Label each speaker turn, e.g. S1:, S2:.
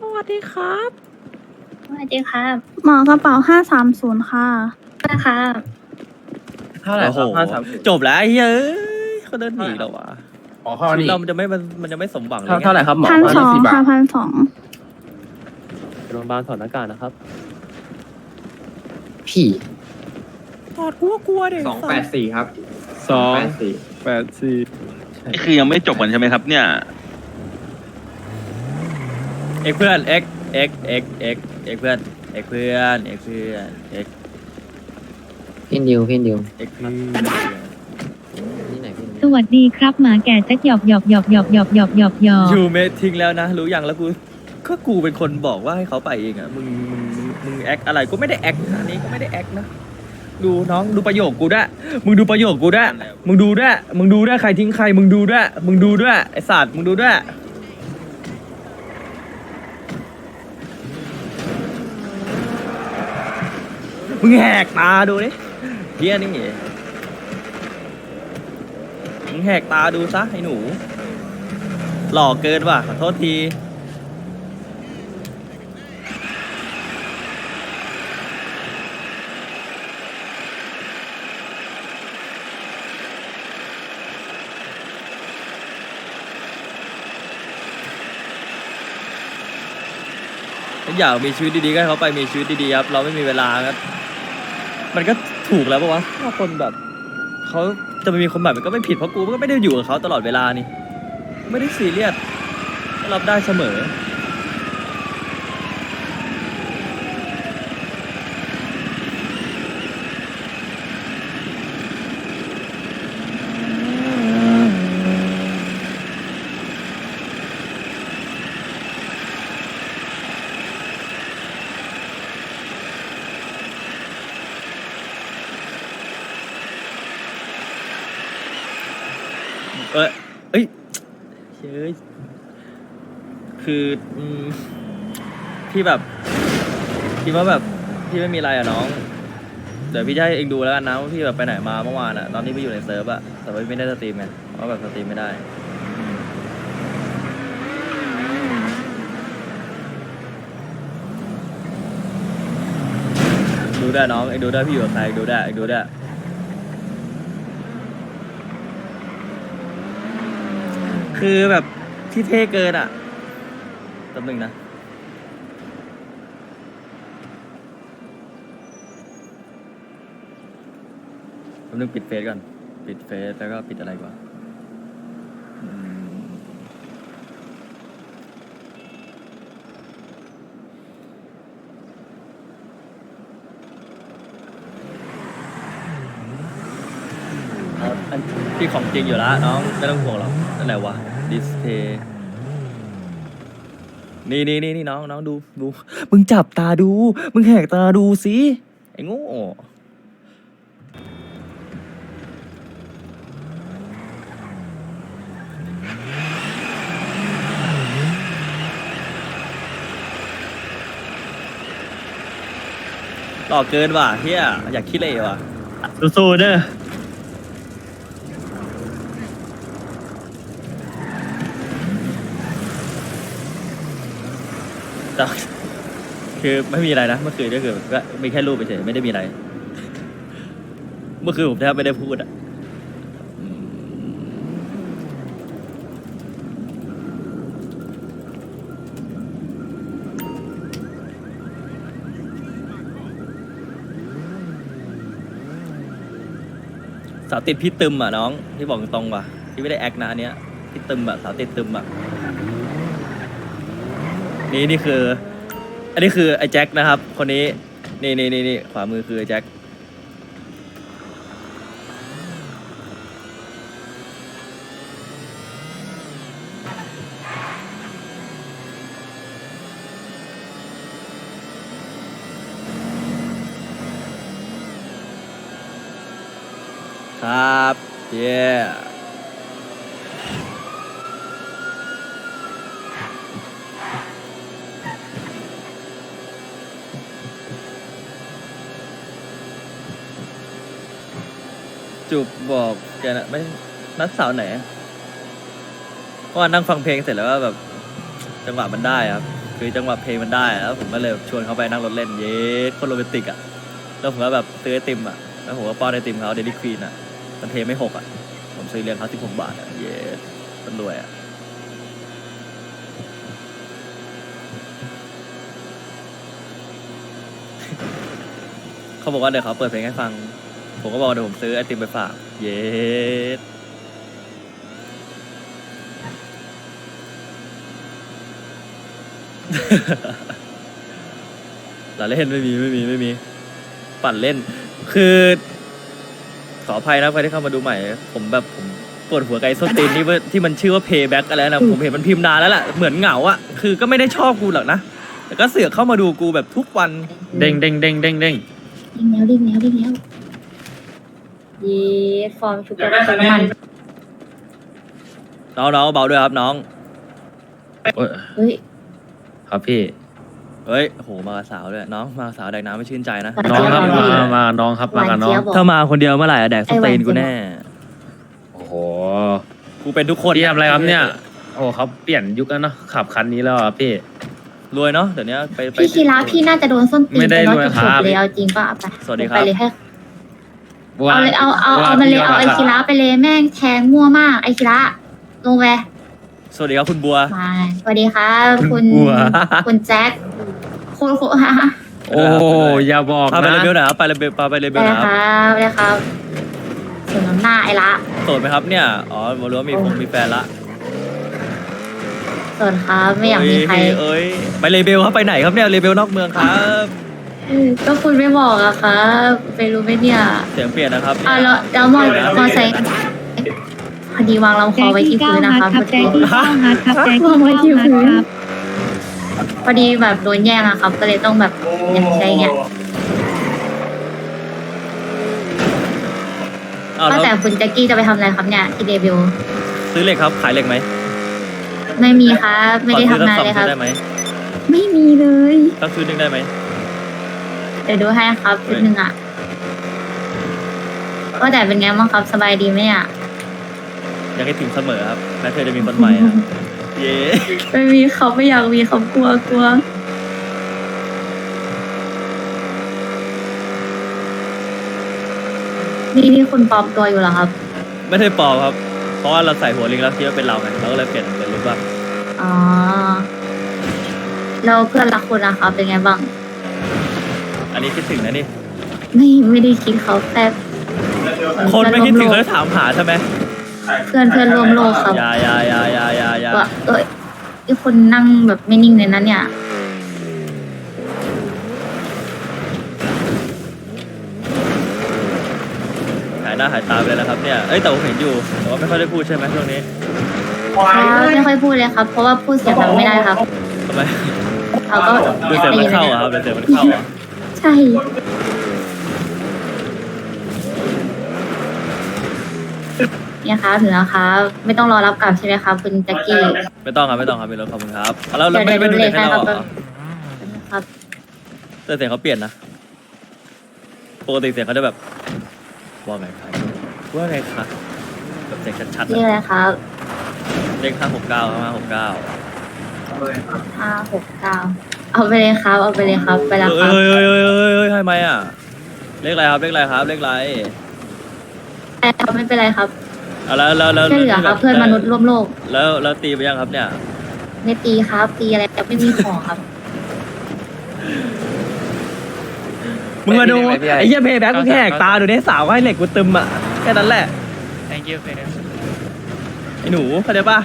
S1: สวัสดีครับ
S2: สวัสดีครับ
S3: หมอกระเป๋าห้าสามศูนย์ค่ะ
S2: นะครับ
S4: เท่าไหร่ค
S1: โอ้
S4: รับ
S1: โห
S4: ห้าสาม
S1: จบแล้วไอ้เฮ้ยเอ้ยเขาเดินหนีแล้ววะ
S5: อ๋อข้อ
S1: ชีวิ
S5: นี้
S1: ตเรามันจะไม่มันมันจะไม่สมหวังเลย
S4: เท่าเท่าไหร่ครับหมอ
S3: พันสอง
S5: 140บาท
S3: ค่ะพันสอง
S4: โรงพยาบาลถอดหน้ากากนะครับ
S5: พี่
S1: ถอดกลัวกลัวเด็ก
S5: สองแปดสี่ครับ
S6: สอง
S5: แปดสี่
S6: แปดสี่
S7: นี่คือยังไม่จบกันใช่ไหมครับเนี่ย
S1: เอ็กเพื่อนเอ็กเอ็กเอ็กเอ็กเอ็กเพื่อนเอ็กเพื่อนเอ็กเพื่อนเอ็ก
S8: พี่ดิวพี่ดิว
S1: เอ็กเพื่อน
S8: นี่ไหนพี่ดิว
S9: สวัสดีครับหมาแก่แจ็คหยอกหยอกหยอกหยอกหยอกหยอกหยอกหยอก
S1: ยูเมททิ้งแล้วนะ รู้ยังแล้วกูก็กูเป็นคนบอกว่าให้เขาไปเองอะมึงมึงมึงมึงแอคอะไรกูไม่ได้แอคนะอันนี้ก็ไม่ได้แอคนะดูน้องดูประโยคกูด้วยมึงดูประโยคกูด้วยมึงดูด้วยมึงดูด้วยใครทิ้งใคร มึงดูด้วยมึงดูด้วยไอสัตว์มึงดูด้วย มึงแหกตาดูดิเฮียนี่มึงแหกตาดูซะไอ้หนู หล่อเกินว่ะขอโทษทีอยากมีชีวิตดีๆก็ให้เขาไปมีชีวิตดีๆครับ เราไม่มีเวลาครับ มันก็ถูกแล้วปะวะถ้าคนแบบเขาจะไม่มีคนแบบมันก็ไม่ผิดเพราะกูก็ไม่ได้อยู่กับเขาตลอดเวลานี่ ไม่ได้ซีเรียสรับได้เสมออเอ้ยเฮ้ย คืออืมพี่แบบคิดว่าแบบพี่ไม่มีอะไรอะน้อง เดี๋ยวพี่จะให้เองดูแล้วกันนะว่าพี่แบบไปไหนมาเมื่อวานอะตอนที่พี่อยู่ในเซิร์ฟอะแต่ว่าพี่ไม่ได้สตรีมไงเพราะแบบสตรีมไม่ได้ ดูได้น้องเองดูได้พี่อยู่กับใครดูได้เองดูได้คือแบบที่เท่เกินอะ แป๊บนึงนะ แป๊บนึงปิดเฟซก่อน ปิดเฟซแล้วก็ปิดอะไรก่อนอืมเอาอันที่ของจริงอยู่แล้วน้องไม่ต้องห่วงหรอกนั่นแหละวะดิสเพย์ นี่นี่นี่นี่น้องน้องดูดู มึงจับตาดู มึงแหกตาดูสิไอ้โง่หลอกเกินว่ะเฮียอยากคิดเลยว่ะ
S4: สู้ๆเด้อ
S1: แต่คือไม่มีอะไรนะเมื่อคืนก็คือก็มีแค่รูปไปเฉยไม่ได้มีอะไร เมื่อคืนผมแทบไม่ได้พูดอะสาวติดพี่ตึมอะน้อง ที่บอกตรงว่ะที่ไม่ได้แอคนะอันเนี้ยพี่ตึมอะสาวติดตึมอะ นี่นี่คือ อันนี้คือไอ้แจ็คนะครับ คนนี้ นี่นี่นี่นี่ขวามือคือไอ้แจ็ค ครับ เย้ จูบบอกแกนะไม่นัดสาวไหนเพราะว่านั่งฟังเพลงเสร็จแล้วก็แบบ จังหวะมันได้ครับ คือจังหวะเพลงมันได้แล้วผมก็เลยชวนเขาไปนั่งรถเล่นเย้คนโรแมนติกอะแล้วผมก็แบบซื้อไอติมอะแล้วผมก็ป้อนไอติมเขาเดลิควีนอะมันเพลงไม่หกอะผมซื้อเลี้ยงเขาสิบหกบาทอะเย้มันรวยอะเขาบอกว่าเดี๋ยวเขาเปิดเพลงให้ฟัง ผมก็บอกว่าเดี๋ยวผมซื้อไอติมไปฝาก เย้หลาเล่นไม่มีไม่มีไม่มี ปั่นเล่น คือ ขออภัยนะใครที่เข้ามาดูใหม่ ผมแบบผมปวดหัวไกบไอ้ส้นตีนที่ว่าที่มันชื่อว่า payback อะไรนะผมเห็นมันพิมพ์นานแล้วแหละเหมือนเหงาอะคือก็ไม่ได้ชอบกูหรอกนะแต่ก็เสือกเข้ามาดูกูแบบทุกวัน
S4: เด้งเด้งเด้งเด้งเด้ง
S2: ดิ้งแล้วดิ้งแล้วดิ้งแล้ว เย้ฟอร์มชุบแล้วก็ชุบมัน
S1: น้องน้องเบาด้วยครับน้อง
S4: โอ้ย
S2: เฮ้ย
S4: ครับพี่
S1: เฮ้ยโหมากับสาวด้วยน้องมากับสาวแดกน้ำไม่ชื่นใจนะ
S4: น้องครับ
S2: หวานเจี๊ยบ
S4: มามาน้องครับ
S2: หวามา
S4: นกับน้อ
S2: เจี๊
S4: ง
S2: ยบบอก
S1: ถ้ามาคนเดียวเมื่อไหร่อะแดกสเตนกูแน่
S4: โอ้โห
S1: กูเป็นทุกคน
S4: พี่ทำอะไรครับเนี่ย โอ้เขาเปลี่ยนยุคแล้วเนาะขับคันนี้แล้วอะพี่
S1: รวยเนาะเดี๋ยวนี้ไปไป
S2: พี่คีราพี่น่าจะโดนส้นตีน
S4: ไม่ได้
S2: ไปร้อย
S4: ด้วย
S2: จุด
S4: ครั
S2: หก
S4: บ
S2: เลยเอาจริงป่ะเอาไป
S1: สวัสดีครับ
S2: ไปเลยให้ เอาเลยเอาเอาเอามาเลยเอาไอคีระไปเลยแม่งแทงมั่วมากไอคีระลงไป
S1: สวัสดีครับคุณบัว
S2: มาสวัสดีครับคุณ
S4: กลัว
S2: คุณแจ็คคุณคุณฮะ
S4: โอ้อย่าบอก
S1: พาไป
S4: นะ
S1: เลเบลหน่อยครับไปเลเบลพาไปเลเบ
S2: ได้
S1: ลห
S2: เล
S1: น่อยย
S2: ค
S1: ครับ
S2: รับได้ครับสมน้ำหน้าไอ้ละ
S1: โสดไหมครับเนี่ยอ๋อมารู้ว่ามีคงมีแฟนละ
S2: ส่วนครับไม่อยากมีใคร
S1: เอ้ยเอ้ยไปเลเบลครับไปไหนครับเนี่ยเลเบลนอกเมืองครับ
S2: เออ ก็คุณไม่บอกอะครับไปรู้ไหมเนี่ย
S1: เสียงเปลี่ยนนะครับ
S2: อะแล้วแล้วมอมอไซค์พอดีวางลำค
S9: ใจ
S2: อไว้
S9: ที่
S2: ที่
S9: เก้า
S2: พื้นนะ
S9: ฮั
S2: ค
S9: ท
S2: รับ
S9: ครับใจที่เก้าฮัทครับใจที่
S2: วางไว้
S9: เก้า
S2: ที่
S9: ฮัท
S2: พื้น
S9: ครับ
S2: พอดีแบบโดนแย่งอะครับ ก็เลยต้องแบบเนี่ยใช้เงี้ย
S1: อ้าว
S2: ว่า
S1: แล้ว
S2: แต่คุณแจ็คกี้จะไปทำอะไรครับเนี่ยที่เดบิวต์
S1: ซื้อเหล็กครับ ขายเหล็กไหม
S2: ไม่มีครับ ไม่ได้ทำงานเลยครับ
S1: ได้ไหม
S2: ไม่มีเลย
S1: สักซื้อหนึ่งได้ไหม
S2: เดี๋ยวดูให้ครับชุดหนึ่งอะว่าแต่เป็นไงบ้างครับสบายดีไหมอะ
S1: ยังให้ถึงเสมอครับแม้เธอจะมีคนใหม่อะเย้
S2: ไม่มีเขาไม่อยากมีเขากลัวกลัวนี่นี่คุณปลอมตัวอยู่เหรอครับ
S1: ไม่ได้ปลอมครับ เพราะว่าเราใส่หัวลิงแล้วคิดว่าเป็นเราไงเราก็เลยเปลี่ยนเป็นรูปบ้าง
S2: อ๋อแล้วเพื่อนรักคุณนะครับเป็นไงบ้าง
S1: อันนี้คิดถึงนะนี่
S2: ไม่ไม่ได้คิดเขาแค่
S1: คนไม่คิดถึงแล้วถามหาใช่ไหม
S2: เพื่อนเพื่อนร่วมโลกครับ
S1: อยาอยาอยาอยาอยาอยา
S2: ว่าเอ้ยไอคนนั่งแบบไม่นิ่งเลยนะเนี่ย
S1: หายหน้าหายตาไปเลยนะครับเนี่ย เอ้ยแต่ผมเห็นอยู่ แต่ว่าไม่ค่อยได้พูดใช่ไหมช่วงนี้
S2: ครับไม่ค่อยพูดเลยครับ เพราะว่าพูดเสียงดังไม่ได้ครับ
S1: ทำไม
S2: เขาก็
S1: ดูเสียงมันเข้าอะครับดูเสียงมันเข้าอะ
S2: ใช่ เนี่ยครับถึงแล้วครับ ไม่ต้องรอรับกลับใช่ไหมครับคุณแจ็คกี้
S1: ไม่ต้องครับไม่ต้องครับมีรถขอบคุณครับเอาแล้วแล้ว
S2: เดี๋
S1: ไม่
S2: ยว
S1: ไม่ดู
S2: เดี๋
S1: เด็
S2: ย
S1: ก
S2: ว
S1: ให้เรา
S2: เลขให้
S1: เหรอ
S2: ครับ
S1: แต่เสียงเขาเปลี่ยนนะปกติเสียงเขาจะแบบว่าไงครับว่าไงคะแบบเสียงชัดๆ
S2: เรียก
S1: อะ
S2: อะไรครับ
S1: เลขห้าหกเก้าห้าหกเก้า
S2: ห้าหกเก้า เอาไปเลยครับ เอาไปเลยครับ ไปแล้วค
S1: เอ้
S2: รับ
S1: ยเอ้ยเอ้ยเอ้ยเอ้ยให้ไหมอะ เลขอะไรครับ เลขอะไรครับ เลขอะไร
S2: ไปครับไม่เป็นไรครับ
S1: อะแล้วแล้วแล้ว
S2: ช่วยเหลือครับ เพื่อนมนุษย์ร่วมโลก
S1: แล้วแล้วตีไปยังครับเนี่ย
S2: ไม่ตีครับ ตีอะไรแต่ไม่มีของครับ
S1: มึงมาดูไอ้เหี้ยเพย์แบ็คมึงแค่แหกตาดูเนี่ยสาวก็ให้เหล็กกูตึมอะแค่นั้นแหละ
S4: thank you
S1: ไอ้หนูเข้าใจปะ